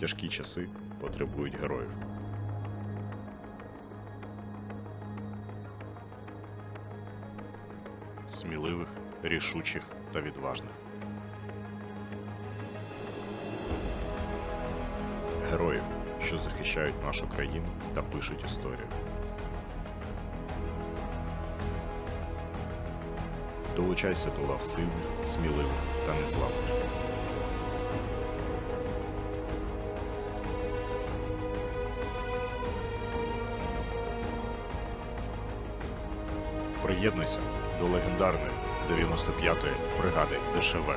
Тяжкі часи потребують героїв. Сміливих, рішучих та відважних. Героїв, що захищають нашу країну та пишуть історію. Долучайся до лав сильних, сміливих та незламних. Приєднуйся до легендарної 95-ї бригади ДШВ